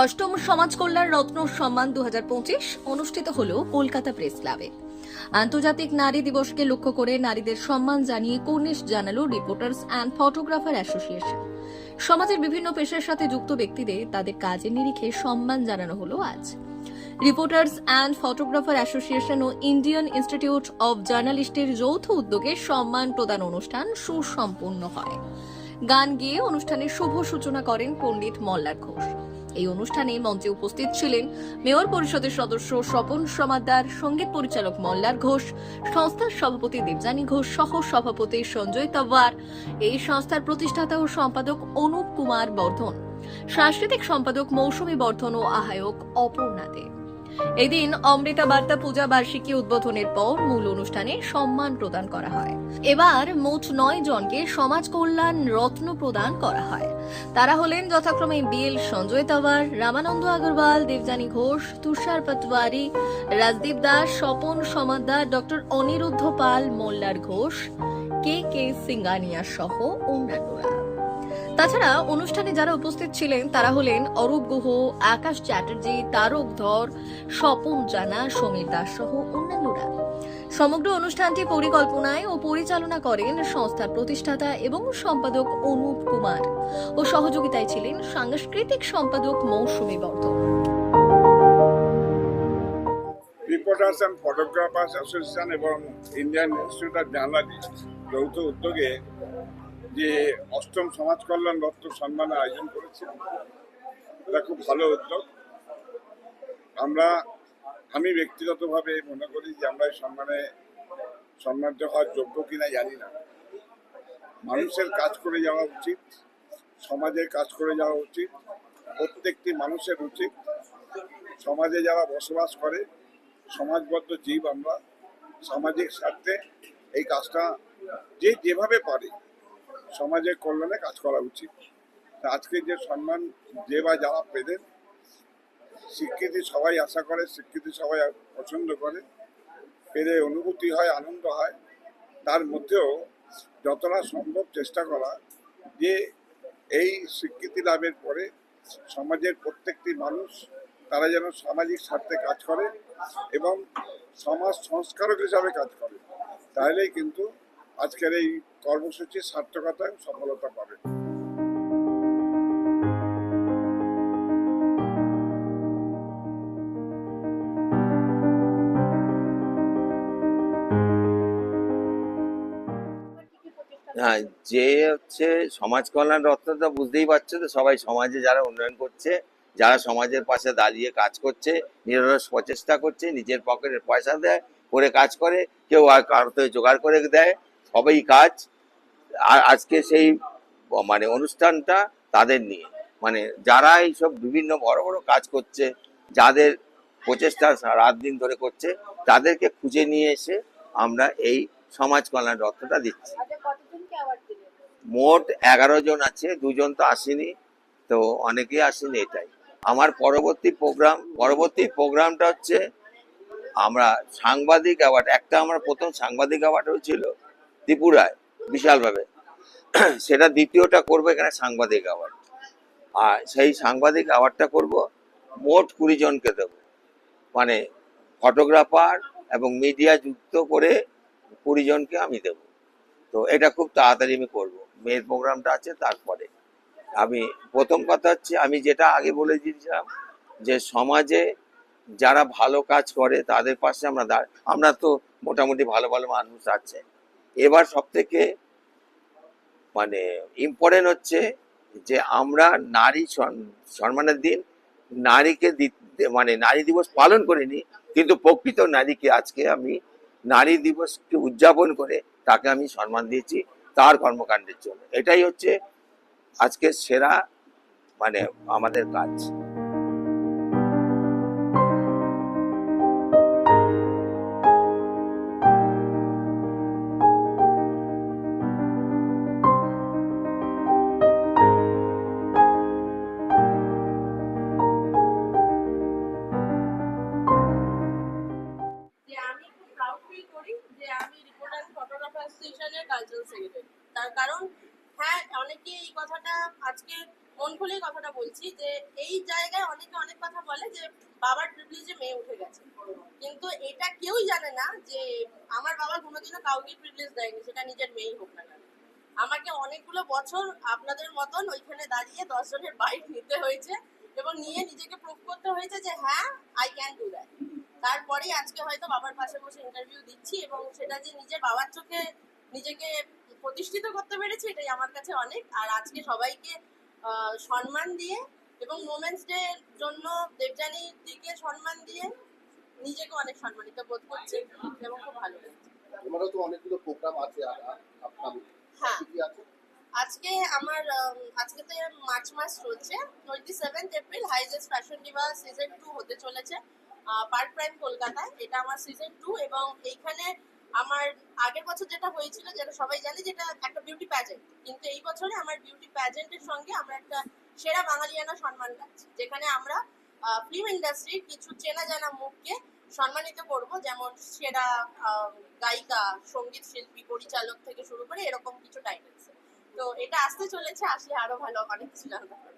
অষ্টম সমাজ কল্যাণ রত্ন সম্মান দু হাজার পঁচিশ অনুষ্ঠিত হল কলকাতা প্রেস ক্লাবে। আন্তর্জাতিক নারী দিবসকে লক্ষ্য করে নারীদের সম্মান জানিয়ে কর্নিশ জানালো রিপোর্টার্স অ্যান্ড ফটোগ্রাফার অ্যাসোসিয়েশন। সমাজের বিভিন্ন পেশার সাথে যুক্ত ব্যক্তিদের তাদের কাজের নিরিখে সম্মান জানানো হলো আজ। রিপোর্টার্স অ্যান্ড ফটোগ্রাফার অ্যাসোসিয়েশন ও ইন্ডিয়ান ইনস্টিটিউট অব জার্নালিস্টের যৌথ উদ্যোগে সম্মান প্রদান অনুষ্ঠান সুসম্পন্ন হয়। গান গেয়ে অনুষ্ঠানের শুভ সূচনা করেন পণ্ডিত মল্লার ঘোষ। এই অনুষ্ঠানে মঞ্চে উপস্থিত ছিলেন মেয়র পরিষদের সদস্য স্বপন সমাদার, সংগীত পরিচালক মল্লার ঘোষ, সংস্থার সভাপতি দেবজানী ঘোষ সহ সভাপতি সঞ্জয় তাওয়ার, এই সংস্থার প্রতিষ্ঠাতা ও সম্পাদক অনুপ কুমার বর্ধন, সাংস্কৃতিক সম্পাদক মৌসুমী বর্ধন ও আহ্বায়ক অপর্ণা দে। এদিন অমৃতা বার্তা পূজা বার্ষিকী উদ্বোধনের পর মূল অনুষ্ঠানে সম্মান প্রদান করা হয়। এবার মোট নয় জনকে সমাজ কল্যাণ রত্ন প্রদান করা হয়। তারা হলেন যথাক্রমে B L Sanjay Tawar, Ramanand Agarwal, Debjani Ghosh, Tushar Patwari Rajdeep Das, Swapan Samaddar doctor Aniruddha Pal, মোল্লার ঘোষ, কে কে সিঙ্গানিয়া সহ অন্যান্যরা। তাছাড়া অনুষ্ঠানে যারা উপস্থিত ছিলেন, তারা হলেন অরূপ গুহ, আকাশ চ্যাটার্জি, তারক ধর, স্বপন জানা, সমীর দাস সহ অন্যান্যরা। সমগ্র অনুষ্ঠানটি পরিকল্পনায় ও পরিচালনা করেন সংস্থার প্রতিষ্ঠাতা এবং সম্পাদক অনুপ কুমার ও সহযোগিতায় ছিলেন সাংস্কৃতিক সম্পাদক Mousumi Bardhan. Reporters and photographers association এবং ইন্ডিয়ান ইনস্টিটিউট অফ জার্নালিস্ট যৌথ উদ্যোগে যে অষ্টম সমাজ কল্যাণ রত্ন সম্মান আয়োজন করেছে, এটা খুব ভালো উদ্যোগ। আমরা, আমি ব্যক্তিগতভাবে মনে করি যে আমরা এই সম্মানে সম্মানিত হওয়ার যোগ্য কিনা জানি না। মানুষের কাজ করে যাওয়া উচিত, সমাজের কাজ করে যাওয়া উচিত, প্রত্যেকটি মানুষের উচিত। সমাজে যারা বসবাস করে, সমাজবদ্ধ জীব আমরা, সামাজিক স্বার্থে এই কাজটা যে যেভাবে পারে সমাজের কল্যাণে কাজ করা উচিত। আজকে যে সম্মান যে বা যারা পেলেন স্বীকৃতি সবাই আশা করে স্বীকৃতি সবাই পছন্দ করে, পেলে অনুভূতি হয়, আনন্দ হয়, তার মধ্যেও যতটা সম্ভব চেষ্টা করা যে এই স্বীকৃতি লাভের পরে সমাজের প্রত্যেকটি মানুষ তারা যেন সামাজিক স্বার্থে কাজ করে এবং সমাজ সংস্কারক হিসাবে কাজ করে। তাহলেই কিন্তু আজকের এই কর্মসূচির সার্থকতায় সফলতা পাবে। হ্যাঁ যে হচ্ছে সমাজ কল্যাণ রত্ন তো বুঝতেই পারছ তো, সবাই সমাজে যারা উন্নয়ন করছে, যারা সমাজের পাশে দাঁড়িয়ে কাজ করছে, নিরলস প্রচেষ্টা করছে, নিজের পকেটের পয়সা দেয়, করে কাজ করে, কেউ আর কারও জোগাড় করে দেয়, সবাই কাজ। আজকে সেই মানে অনুষ্ঠানটা তাদের নিয়ে। মানে যারা এইসব বিভিন্ন বড় বড় কাজ করছে যাদের প্রচেষ্টা রাত দিন ধরে করছে তাদেরকে খুঁজে নিয়ে এসে আমরা এই সমাজ কল্যাণ রত্নটা দিচ্ছি। মোট এগারো জন আছে দুজন তো আসেনি তো অনেকেই আসেনি এটাই। আমার পরবর্তী প্রোগ্রাম পরবর্তী প্রোগ্রামটা হচ্ছে আমরা সাংবাদিক অ্যাওয়ার্ড একটা আমার প্রথম সাংবাদিক অ্যাওয়ার্ড হয়েছিল ত্রিপুরায়। বিশালভাবে। সেটা দ্বিতীয়টা করব এখানে সাংবাদিক অ্যাওয়ার্ড আর সেই সাংবাদিক অ্যাওয়ার্ডটা করব, মোট কুড়ি জনকে দেবো। মানে ফটোগ্রাফার এবং মিডিয়া যুক্ত করে কুড়ি জনকে আমি দেব। তো এটা খুব তাড়াতাড়ি আমি করব। মেয়ের প্রোগ্রামটা আছে তারপরে। আমি, প্রথম কথা হচ্ছে আমি যেটা আগে বলে দিয়েছিলাম যে সমাজে যারা ভালো কাজ করে তাদের পাশে আমরা আমরা তো মোটামুটি ভালো ভালো মানুষ আছে। এবার সব থেকে মানে ইম্পর্টেন্ট হচ্ছে যে আমরা নারী সম্মানের দিন নারীকে মানে নারী দিবস পালন করিনি, কিন্তু প্রকৃত নারীকে আজকে আমি নারী দিবসকে উদযাপন করে তাকে আমি সম্মান দিয়েছি তার কর্মকাণ্ডের জন্য। এটাই হচ্ছে আজকে সেরা মানে আমাদের কাজ। অ্যাসোসিয়েশনের কালচারাল সেক্রেটারি তার কারণ হ্যাঁ অনেকে এই কথাটা আজকে মন খুলেই কথাটা বলছি যে, এই জায়গায় অনেকে অনেক কথা বলে যে, বাবার প্রিভিলেজে মেয়ে উঠে গেছে। কিন্তু এটা জানে না যে, আমার কাউকে প্রিভিলেজ দেয়নি, সেটা নিজের মেয়েই হোক না আমাকে অনেকগুলো বছর আপনাদের মতন ওইখানে দাঁড়িয়ে দশ জনের বাইক নিতে হয়েছে এবং নিয়ে নিজেকে প্রুভ করতে হয়েছে যে হ্যাঁ আই ক্যান ডু দ্যাট তারপরে আজকে হয়তো বাবার পাশে বসে ইন্টারভিউ দিচ্ছি এবং সেটা যে নিজের বাবার চোখে নিজেকে প্রতিষ্ঠিত করতে পেরেছি এটাই আমার কাছে অনেক। আর আজকে সবাইকে সম্মান দিয়ে এবং মোমেন্টস ডে জন্য দেবযানী দিকে সম্মান দিয়ে নিজেকে অনেক সম্মানিত বোধ করছি এবং খুব ভালো লাগছে। তোমারও তো অনেকগুলো প্রোগ্রাম আছে হ্যাঁ। আজকে আমার আজকে তো মার্চ মাস চলছে। Twenty seventh April highest fashion diva season two হতে চলেছে পার্ক প্রাইম কলকাতায়। এটা আমার সিজন টু এবং এইখানে আমার আগের বছর যেটা হয়েছিল, যেটা সবাই জানে যেটা একটা বিউটি প্যাজেন্ট কিন্তু এই বছরে আমার বিউটি প্যাজেন্টের সঙ্গে আমরা একটা সেরা বাঙালিয়ানা সম্মান পাচ্ছি, যেখানে আমরা ফিল্ম ইন্ডাস্ট্রির কিছু চেনা জানা মুখকে সম্মানিত করব, যেমন সেরা গায়িকা, সংগীত শিল্পী, পরিচালক থেকে শুরু করে এরকম কিছু টাইটেলস তো এটা আসতে চলেছে, আসলে আরও ভালো, অনেক কিছু জানতে পারব।